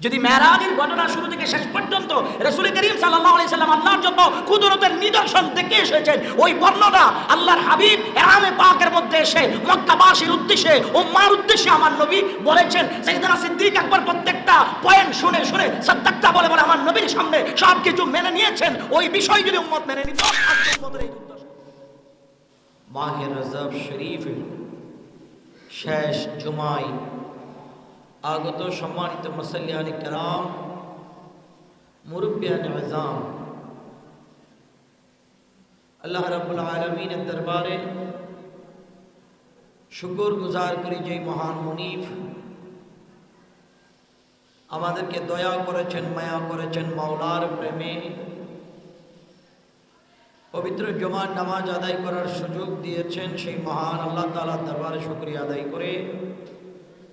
যদি মেহরাজের ঘটনা শুরু থেকে শেষ পর্যন্ত রসুল করিম সাল্লাহ সাল্লাম আল্লাহর জন্য কুদরতের নিদর্শন দেখে এসেছেন, ওই বর্ণনা আল্লাহর হাবিব এরামে পাকের মধ্যে এসে মক্কাবাসীর উদ্দেশ্যে ও মার উদ্দেশ্যে আমার নবী বলেছেন সেইদানা সিদ্দিক একবার প্রত্যেকটা পয়েন্ট শুনে শুনে সত্যাকটা বলে বলে আমার নবীর সামনে সব কিছু মেনে নিয়েছেন, ওই বিষয় যদি উম্মত মেনে নিত মাহের রজব শরীফের শেষ জুমাই আগত সম্মানিত মুসল্লিয়ান কেরাম, মুরব্বিয়ান আজাম। আল্লাহ রাব্বুল আলমিনের দরবারে শুকর গুজার করি যে মহান মুনিফ। আমাদেরকে দয়া করেছেন, মায়া করেছেন মাওলার প্রেমে। পবিত্র জমার নামাজ আদায় করার সুযোগ দিয়েছেন সেই মহান আল্লাহ তালার দরবারে শুক্রিয়া আদায় করে।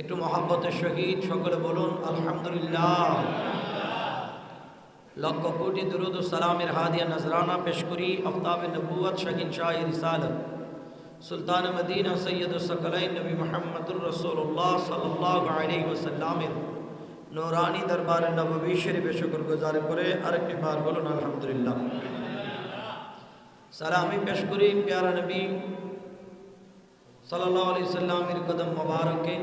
একটু মহাব্বতের সহিত সকলে বলুন, আলহামদুলিল্লাহ। লক্ষ কোটি দুরুদ সালামের হাদিয়া নজরানা পেশ করি, আফতাব নবুয়ত শাহিন শাহ রিসালত। সুলতান মদিনা সৈয়দ সকলাইন নবী মোহাম্মদুর রসুল্লাহ সাল্লাহ আলাইহি ওয়াসাল্লামের নূরানি দরবার নববী শরীফে শুকর গুজার করে আরেকটি বার বলুন, আলহামদুলিল্লাহ। সালামি পেশ করি, প্যারা নবী সাল্লাহ আলি সাল্লামের কদম মোবারকে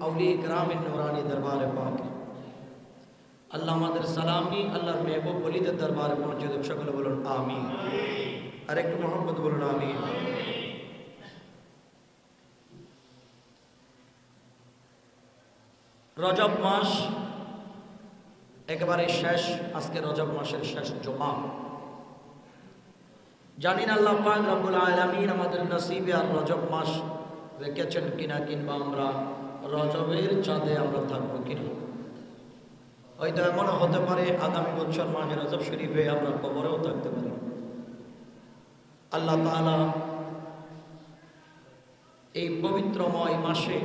আউলি গ্রামের নূরানি দরবারে পাকে আল্লাহ আমাদের সালামি আল্লাহর মেহবুব বলিদের দরবারে পৌঁছে দেব সকলে বলুন আমি আর একটু মোহাম্মদ বলুন আমি রজব মাস একেবারে শেষ আজকে রজব মাসের শেষ জমা জানি না আল্লাহ পাক রব্বুল আলামিন আমাদের নসিবে আর রজব মাস রেখেছেন কিনা কিংবা আমরা রজবের চাঁদে আমরা থাকব কিনা হয়তো এমনও হতে পারে আগামী বছর মাঝে রজব শরীফে আমরা কবরেও থাকতে পারি। আল্লাহ তাআলা এই পবিত্রময় মাসে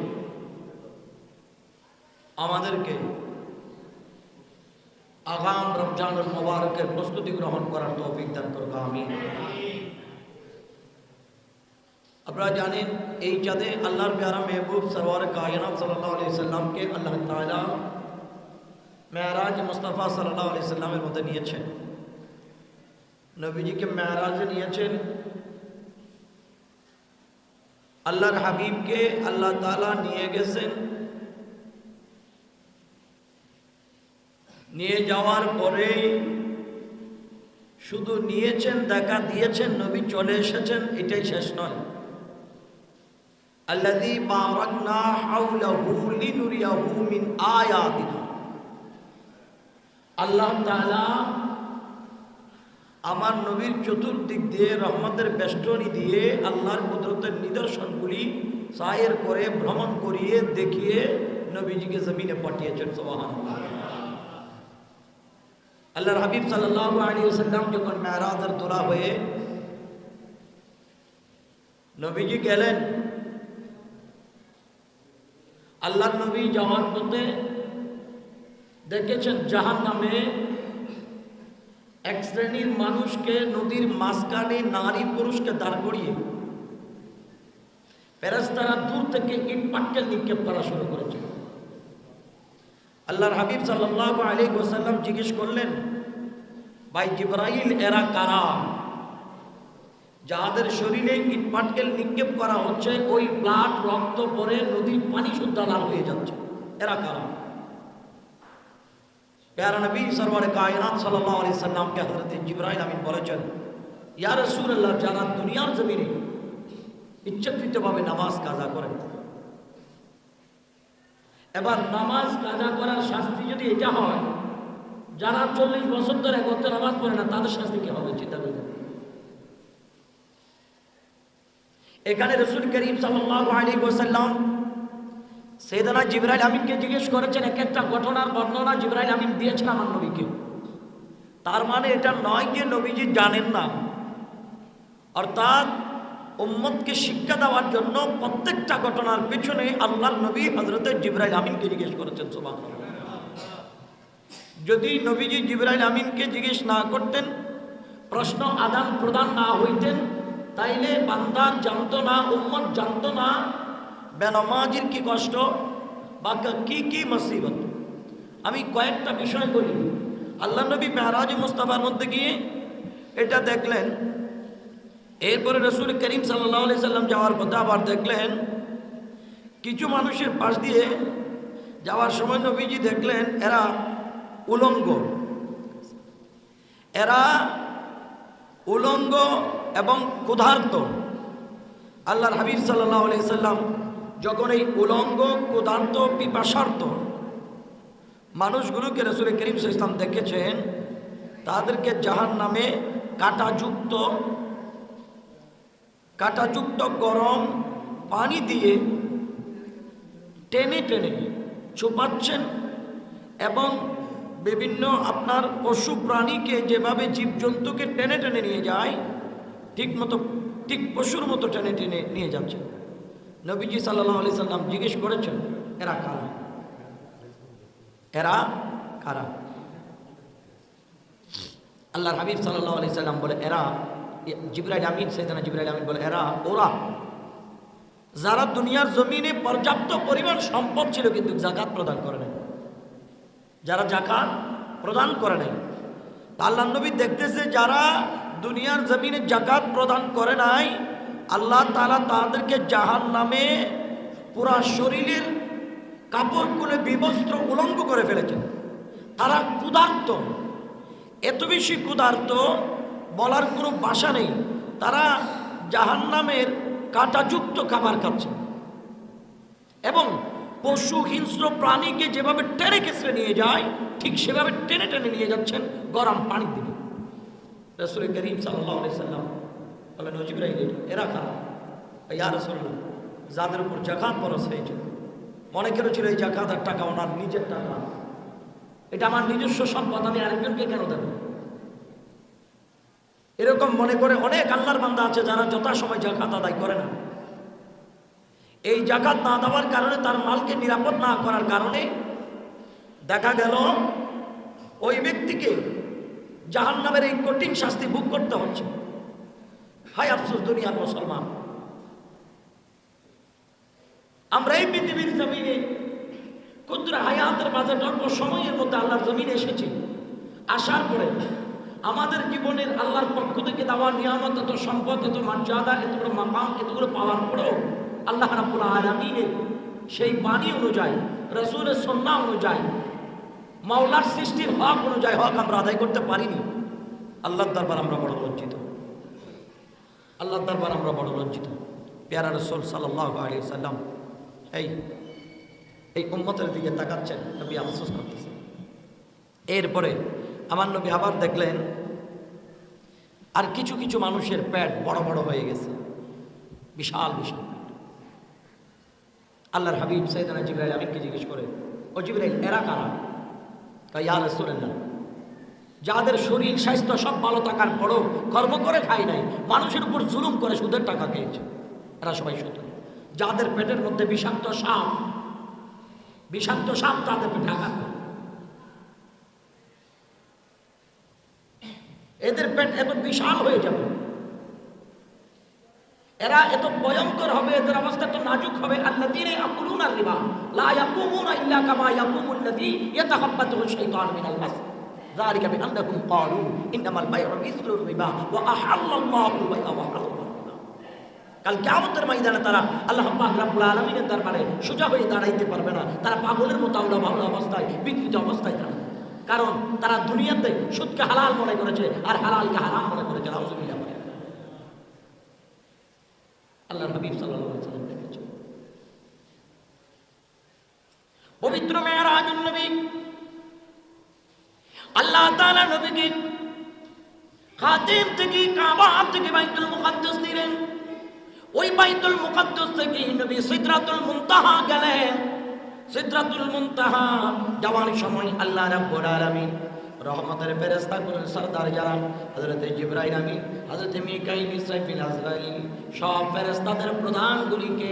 আমাদেরকে আগাম রমজানুল মোবারকের প্রস্তুতি গ্রহণ করার তৌফিক দান করুক আমি আপনারা জানেন, এই চাঁদে আল্লাহর প্যারা মেহবুব সরওয়ার কায়নাত সাল্লাহ আলি সাল্লামকে আল্লাহ তাআলা মেয়ারাজ মুস্তাফা সাল্লাহ আলি সাল্লামের মধ্যে নিয়েছেন। নবীজিকে মেয়ারাজে নিয়েছেন। আল্লাহর হাবিবকে আল্লাহ তাআলা নিয়ে গেছেন। নিয়ে যাওয়ার পরে শুধু নিয়েছেন, দেখা দিয়েছেন, নবী চলে এসেছেন, এটাই শেষ নয়। আল্লাযী বারাকনা হাওলাহু লিনুরিয়াহু মিন আয়াতিনা। আল্লাহ তাআলা আমার নবীর চতুর্দিক দিয়ে রহমতের বেষ্টনী দিয়ে আল্লাহর কুদরতের নিদর্শনগুলি সায়ের করে ভ্রমণ করিয়ে দেখিয়ে নবীজিকে জমিনে পাঠিয়েছেন, সুবহানাল্লাহ। আল্লাহর হাবিব ওয়াসাল্লাম যখন মেরাজের তোলা হয়ে নবীজি গেলেন আল্লাহর নবী যাওয়ার পথে দেখেছেন জাহান নামে এক শ্রেণির মানুষকে নদীর মাঝখানে নারী পুরুষকে দাঁড় করিয়ে ফেরেস্তারা দূর থেকে ইট পাটকেল নিক্ষেপ করা শুরু করেছে। আল্লাহর হাবিব সাল্লাল্লাহু আলাইহি ওয়াসাল্লাম জিজ্ঞেস করলেন, ভাই জিব্রাইল, এরা কারা? যাদের শরীরে ইটপাটকেল নিক্ষেপ করা হচ্ছে, ওই ব্লাড, রক্ত পরে নদীর পানি শুদ্ধ লাল হয়ে যাচ্ছে। এরা কারণ প্যারা নবী সরওয়ারে কায়নাত সাল্লাল্লাহু আলাইহি সাল্লামকে হযরত জিব্রাইল আমিন বলেছেন, ইয়া রাসূলুল্লাহ, যারা দুনিয়ার জমিনে ইচ্ছাকৃতভাবে নামাজ কাজা করেন এবার নামাজ কাজা করার শাস্তি যদি এটা হয়, যারা চল্লিশ বছর ধরে কত নামাজ পড়ে না, তাদের শাস্তি কি হবে? চিন্তা করে এখানে রসুল করিম ওয়াসাল্লাম সেদানা জিবরাইল আমিনকে জিজ্ঞেস করেছেন, এক একটা ঘটনার বর্ণনা জিবরাইল আমিন দিয়েছেন আমার নবীকে? তার মানে এটা নয় যে নবীজি জানেন না। অর্থাৎ উম্মতকে শিক্ষা দেওয়ার জন্য প্রত্যেকটা ঘটনার পেছনে আল্লাহর নবী হজরত জিব্রাইল আমিনকে জিজ্ঞেস করেছেন সোবাহ যদি নবীজি জিব্রাইল আমিনকে জিজ্ঞেস না করতেন, প্রশ্ন আদান প্রদান না হইতেন তাইলে বান্দার জানতো না উম্মত জানতো না বেনমাজির কি কষ্ট বা কি কি মুসিবত? আমি কয়েকটা বিষয় বলি। আল্লাহ নবী মেহরাজ মুস্তাফার মধ্যে গিয়ে এটা দেখলেন। এরপরে রসুল করিম সাল্লাহ আলি সাল্লাম যাওয়ার পথে আবার দেখলেন, কিছু মানুষের পাশ দিয়ে যাওয়ার সময় নবীজি দেখলেন, এরা উলঙ্গ। এরা উলঙ্গ এবং ক্ষুধার্ত। আল্লাহর হাবিব সাল্লাহ সাল্লাম যখন এই উলঙ্গ, ক্ষুধার্ত পিপাসার্থ মানুষগুলোকে রসুল করিম ইসলাম দেখেছেন, তাদেরকে জাহান নামে কাঁটাযুক্ত কাঁটাযুক্ত গরম পানি দিয়ে টেনে টেনে চুপাচ্ছেন এবং বিভিন্ন আপনার পশু প্রাণীকে যেভাবে জীবজন্তুকে টেনে টেনে নিয়ে যায় ঠিক মতো, ঠিক পশুর মতো টেনে টেনে নিয়ে যাচ্ছে। নবীজি সাল্লাহ আলি সাল্লাম জিজ্ঞেস করেছেন, এরা কারা? এরা কারা? আল্লাহর হাবিব সাল্লাহ আলি সাল্লাম বলে, এরা, জিব্রাইল আমিন সৈদানা জিব্রাইল আমিন বলে, এরা, ওরা, যারা দুনিয়ার জমিনে পর্যাপ্ত পরিমাণ সম্পদ ছিল কিন্তু জাকাত প্রদান করে নাই। যারা জাকাত প্রদান করে নাই। আল্লাহ নবী দেখতেছে যারা দুনিয়ার জমিনে জাকাত প্রদান করে নাই, আল্লাহ তালা তাদেরকে জাহান নামে পুরা শরীরের কাপড় খুলে বিবস্ত্র উলঙ্গ করে ফেলেছেন। তারা ক্ষুধার্ত। এত বেশি ক্ষুধার্ত বলার কোনো বাসা নেই। তারা জাহান নামের কাঁটাযুক্ত খাবার খাচ্ছে। এবং পশু, হিংস্র প্রাণীকে যেভাবে টেনে কেসরে নিয়ে যায়, ঠিক সেভাবে টেনে টেনে নিয়ে যাচ্ছেন গরম পানি দিয়ে রসুল করিম সাল্লাম বলেন হজিবরাই এরা খারাপ ইয়া রসুল্লাহ যাদের উপর জাকাত বরস হয়েছিল মনে করেছিল এই জাকাতের টাকা ওনার নিজের টাকা এটা আমার নিজস্ব সম্পদ আমি আরেকজনকে কেন দেব এরকম মনে করে অনেক আল্লাহর বান্দা আছে যারা যথাসময় জাকাত আদায় করে না এই জাকাত না দেওয়ার কারণে তার মালকে নিরাপদ না করার কারণে দেখা গেল, ওই ব্যক্তিকে জাহান নামের এই কঠিন শাস্তি ভোগ করতে হচ্ছে। হাই আফসোস, দুনিয়ার মুসলমান। আমরা এই পৃথিবীর জমিনে ক্ষুদ্র হায়াতের মাঝে অল্প সময়ের মধ্যে আল্লাহর জমিনে এসেছি। আসার পরে আমাদের জীবনের আল্লাহর পক্ষ থেকে দেওয়া নিয়ামত, এত সম্পদ, এত মর্যাদা এতগুলো মাকাম, এতগুলো পাওয়ার পরেও আল্লাহ রাবুল আলমিনের সেই বাণী অনুযায়ী, রসুলের সন্না অনুযায়ী মাওলার সৃষ্টির হক অনুযায়ী হক আমরা আদায় করতে পারিনি। আল্লাহর দরবার আমরা বড় লজ্জিত। আল্লাহর দরবার আমরা বড় লজ্জিত। পেয়ারা রসুল সাল্লাহ আলী সাল্লাম এই এই উম্মতের দিকে তাকাচ্ছেন, নবী আফসোস করতেছেন। এরপরে আমার নবী আবার দেখলেন, আর কিছু কিছু মানুষের পেট বড় বড় হয়ে গেছে। বিশাল বিশাল আল্লাহর হাবিব সৈদানা জিব্রাইল আমিনকে জিজ্ঞেস করে, ও জিব্রাইল, এরা কারা? ইয়া রাসূলুল্লাহ, যাদের শরীর, স্বাস্থ্য সব ভালো থাকার পরও কর্ম করে খায় নাই, মানুষের উপর জুলুম করে সুদের টাকা খেয়েছে। এরা সবাই সুদ যাদের পেটের মধ্যে বিষাক্ত সাপ বিষাক্ত সাপ তাদের পেটে আঘাত এদের পেট এত বিশাল হয়ে যাবে। এরা এত ভয়ঙ্কর হবে, এদের অবস্থা এত নাজুক হবে। আকুলুন আর রিবা লা ইয়াকুমুন ইল্লা কামা ইয়াকুমুন লাযী ইয়াতাহাব্বাতুহু শাইতান মিনাল মাস। যালিকা বিআন্নাহুম ক্বালু ইন্নামাল বাই'উ মিসলুর রিবা, ওয়া আহাল্লাল্লাহু ওয়া কাল কিয়ামতের ময়দানে তারা আল্লাহ পাক রব্বুল আলামিনের দরবারে হয়ে দাঁড়াইতে পারবে না। তারা পাগলের মতো আউলা বাউলা অবস্থায়, বিকৃত অবস্থায় থাকবে কারণ তারা দুনিয়াতে সুদকে হালাল মনে করেছে, আর হালালকে হারাম মনে করেছে আল্লাহ হাবিব সাল্লাল্লাহু আলাইহি সাল্লাম দেখেছেন। পবিত্র মেয়ারাজুন নবী আল্লাহ তাআলা নবীকে খাতিম থেকে কাবা থেকে বাইতুল মুকাদ্দাস নিলেন ওই বাইতুল মুকাদ্দাস থেকে নবী সিদরাতুল মুনতাহা গেলেন। সিদরাতুল মুনতাহা যাওয়ার সময় আল্লাহ রাব্বুল আলামিন রহমতের ফেরেস্তা গুলো সরদার যারা হযরত জিবরাইল আমিন, হযরত মিকাইল ইসরাফিল আজরাইল, সব ফেরেস্তাদের প্রধানগুলিকে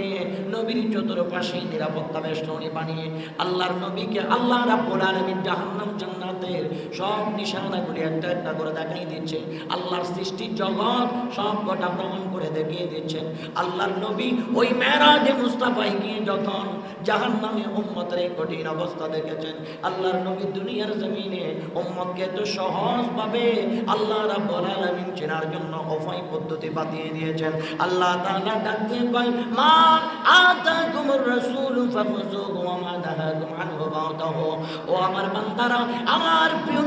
নবীর চতুর্পাশে নিরাপত্তা বেষ্টনী বানিয়ে আল্লাহর নবীকে আল্লাহ রাব্বুল আলামিন জাহান্নাম, জান্নাতের সব নিশানাগুলি একটা একটা করে দেখাই দিচ্ছে আল্লাহর সৃষ্টি জগৎ সব গোটা ভ্রমণ করে দেখিয়ে দিচ্ছেন। আল্লাহর নবী ওই মেরাজে মুস্তাফায় গিয়ে যখন জাহান নামে উম্মতের এই কঠিন অবস্থা দেখেছেন। আল্লাহর নবী দুনিয়ার জমিনে উম্মতকে তো সহজভাবে আল্লাহ রাব্বুল চেনার জন্য উপায় পদ্ধতি বাতিয়ে দিয়েছেন। আল্লাহ তাআলা মা ও আমার আমার প্রিয়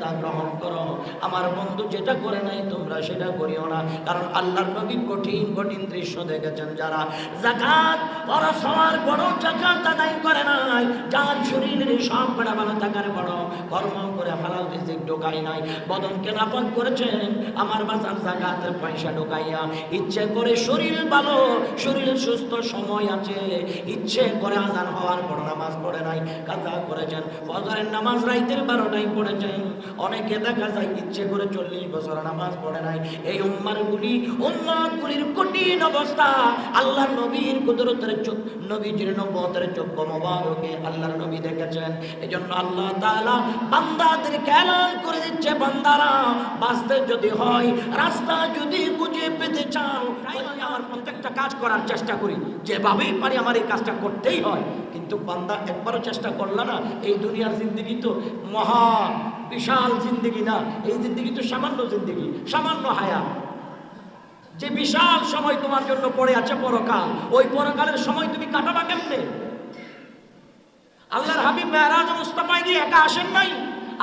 তা গ্রহণ করো। আমার বন্ধু যেটা করে নাই, তোমরা সেটা করিও না। কারণ আল্লাহর কঠিন কঠিন দৃশ্য দেখেছেন যারা জাকাত ফরজ হওয়ার বড় জাকাত আদায় করে নাই। যার শরীরের সব কটা ভালো থাকার বড়। কর্ম করে হালাল রিজিক ঢোকায় নাই। বদনকে নাপক করেছেন। আমার বাজার জাকাতের পয়সা ঢোকাইয়া ইচ্ছে করে শরীর ভালো, শরীর সুস্থ সময় আছে। ইচ্ছে করে আজান হওয়ার পর নামাজ পড়ে নাই। কাজা করেছেন। ফজরের নামাজ রাইতের বারোটাই পড়েছেন। অনেকে দেখা যায় ইচ্ছে করে চল্লিশ বছর নামাজ পড়ে নাই। এই উম্মার গুলি উম্মার গুলির কঠিন অবস্থা। আল্লাহ নবীর কুদরতের চোখ, নবীজির নবতের চোখ মোবারকে আল্লাহর নবী দেখেছেন। এজন্য আল্লাহ তাআলা বান্দাদের এলান করে দিচ্ছে, বান্দারা, বাঁচতে যদি হয়, রাস্তা যদি খুঁজে পেতে চাও আমার প্রত্যেকটা কাজ করার চেষ্টা করি। যেভাবেই পারি আমার এই কাজটা করতেই হয়। কিন্তু বান্দা একবারও চেষ্টা করলা না। এই দুনিয়ার জিন্দগি তো মহা বিশাল জিন্দগি না। এই জিন্দগি তো সামান্য জিন্দগি, সামান্য হায়া যে বিশাল সময় তোমার জন্য পড়ে আছে পরকাল, ওই পরকালের সময় তুমি কাটাবা কেমনে? আল্লাহর হাবিব মেহরাজ মুস্তাফায় গিয়ে একা আসেন নাই,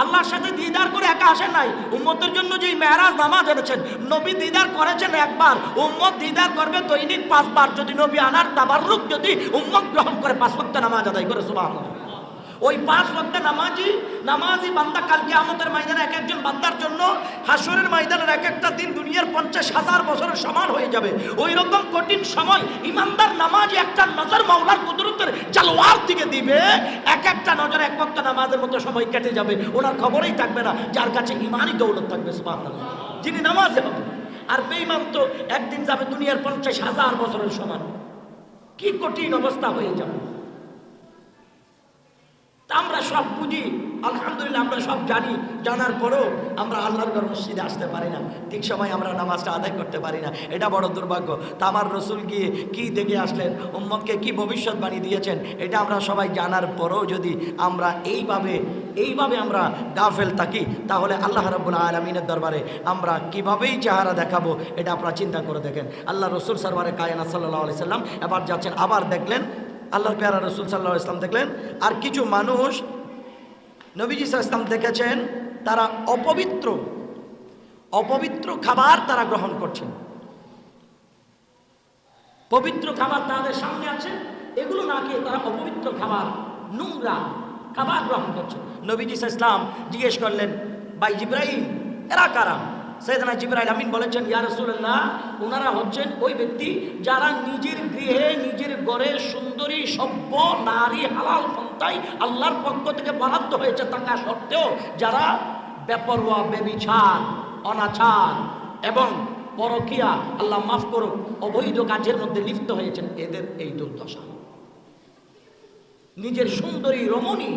আল্লাহর সাথে দিদার করে একা আসেন নাই, উম্মতের জন্য যে মেহরাজ নামাজ এনেছেন, নবী দিদার করেছেন একবার, উম্মত দিদার করবে দৈনিক পাঁচবার, যদি নবী আনার তাবাররুক যদি উম্মত গ্রহণ করে পাঁচ নামাজ আদায় করে, সুবহানাল্লাহ। ওই পাঁচ ওয়াক্ত নামাজি নামাজি বান্দা কালকে আমাদের ময়দানে এক একজন বান্দার জন্য হাসরের ময়দানের এক একটা দিন দুনিয়ার পঞ্চাশ হাজার বছরের সমান হয়ে যাবে। ওই রকম কঠিন সময় ইমানদার নামাজ একটা নজর মাওলার কুদরতের জালোয়ার দিকে দিবে, এক একটা নজর এক ওয়াক্ত নামাজের মতো সময় কেটে যাবে। ওনার খবরেই থাকবে না, যার কাছে ইমানই দৌলত থাকবে যিনি নামাজে হবে আর বেঈমান তো একদিন যাবে দুনিয়ার পঞ্চাশ হাজার বছরের সমান। কি কঠিন অবস্থা হয়ে যাবে। আমরা সব বুঝি, আলহামদুলিল্লাহ আমরা সব জানি। জানার পরেও আমরা আল্লাহর ঘর মসজিদে আসতে পারি না। ঠিক সময় আমরা নামাজটা আদায় করতে পারি না। এটা বড় দুর্ভাগ্য। তা আমার রসুল গিয়ে কি দেখে আসলেন? উম্মতকে কি ভবিষ্যৎবাণী দিয়েছেন? এটা আমরা সবাই জানার পরেও যদি আমরা এইভাবে এইভাবে আমরা গাফেল থাকি, তাহলে আল্লাহ রব্বুল আলমিনের দরবারে আমরা কিভাবেই চেহারা দেখাবো এটা আপনারা চিন্তা করে দেখেন। আল্লাহ রসুল সরবারে কায়না সাল্লাহ আলি সাল্লাম এবার যাচ্ছেন, আবার দেখলেন আল্লাহর পেয়ারা রসুল সাল্লাহ ইসলাম দেখলেন। আর কিছু মানুষ নবীজি ইসলাম দেখেছেন, তারা অপবিত্র অপবিত্র খাবার তারা গ্রহণ করছেন। পবিত্র খাবার তাদের সামনে আছে, এগুলো না খেয়ে তারা অপবিত্র খাবার, নোংরা খাবার গ্রহণ করছে। নবীজি ইসলাম জিজ্ঞেস করলেন বাই জিব্রাহিম এরা কারা? সৈয়দনা জিব্রাইল আমিন বলেছেন, ইয়া ওনারা হচ্ছেন ওই ব্যক্তি যারা নিজের গৃহে, নিজের ঘরে সুন্দরী, সভ্য, নারী, হালাল পন্থায় আল্লাহর পক্ষ থেকে বরাদ্দ হয়েছে। থাকা সত্ত্বেও যারা বেপরোয়া, বেবিচার, অনাচার এবং পরকিয়া, আল্লাহ মাফ করুক, অবৈধ কাজের মধ্যে লিপ্ত হয়েছেন, এদের এই দুর্দশা। নিজের সুন্দরী রমণী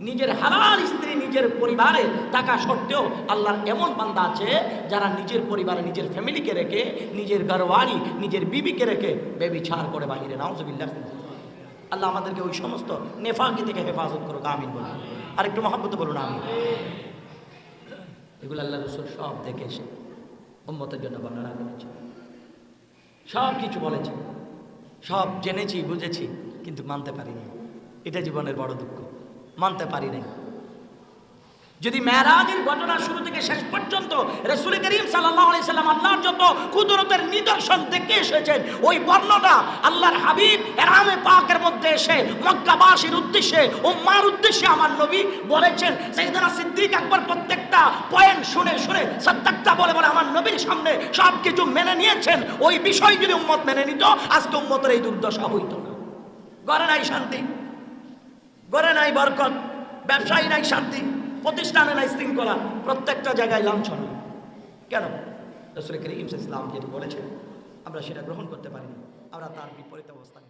নিজের হালাল স্ত্রী নিজের পরিবারে থাকা সত্ত্বেও আল্লাহর এমন বান্দা আছে যারা নিজের পরিবারে নিজের ফ্যামিলিকে রেখে, নিজের ঘরওয়ারি নিজের বিবিকে রেখে বেবিচার করে বাহিরে। নাউজবিল্লাহ। আল্লাহ আমাদেরকে ওই সমস্ত নেফাকি থেকে হেফাজত করুক, আমিন বলুন। আর একটু মহাব্বত বলুন আমি এগুলো আল্লাহ রসুল সব দেখে এসে উম্মতের জন্য বর্ণনা করেছে। সব কিছু বলেছে, সব জেনেছি, বুঝেছি, কিন্তু মানতে পারিনি। এটা জীবনের বড় দুঃখ। মানতে পারি নাই। যদি মেরাজের ঘটনা শুরু থেকে শেষ পর্যন্ত রসুল করিম সাল্লাম আল্লাহর যত কুদরতের নিদর্শন দেখে এসেছেন, ওই বর্ণনা আল্লাহর হাবিব এরামে পাকের মধ্যে এসে মক্কাবাসীর উদ্দেশ্যে ও মার উদ্দেশ্যে আমার নবী বলেছেন সেইদানা সিদ্দিক একবার প্রত্যেকটা পয়েন্ট শুনে শুনে সত্যাকটা বলে বলে আমার নবীর সামনে সব কিছু মেনে নিয়েছেন। ওই বিষয় যদি উম্মত মেনে নিত, আজকে উম্মতের এই দুর্দশা হইত না। ঘরে নাই শান্তি। ঘরে নাই বরকত, ব্যবসায়ী নাই শান্তি, প্রতিষ্ঠানে নাই শৃঙ্খলা, প্রত্যেকটা জায়গায় লাঞ্ছন। কেন? রসুল করিম ইসলাম যেটি বলেছেন, আমরা সেটা গ্রহণ করতে পারিনি, আমরা তার বিপরীত অবস্থান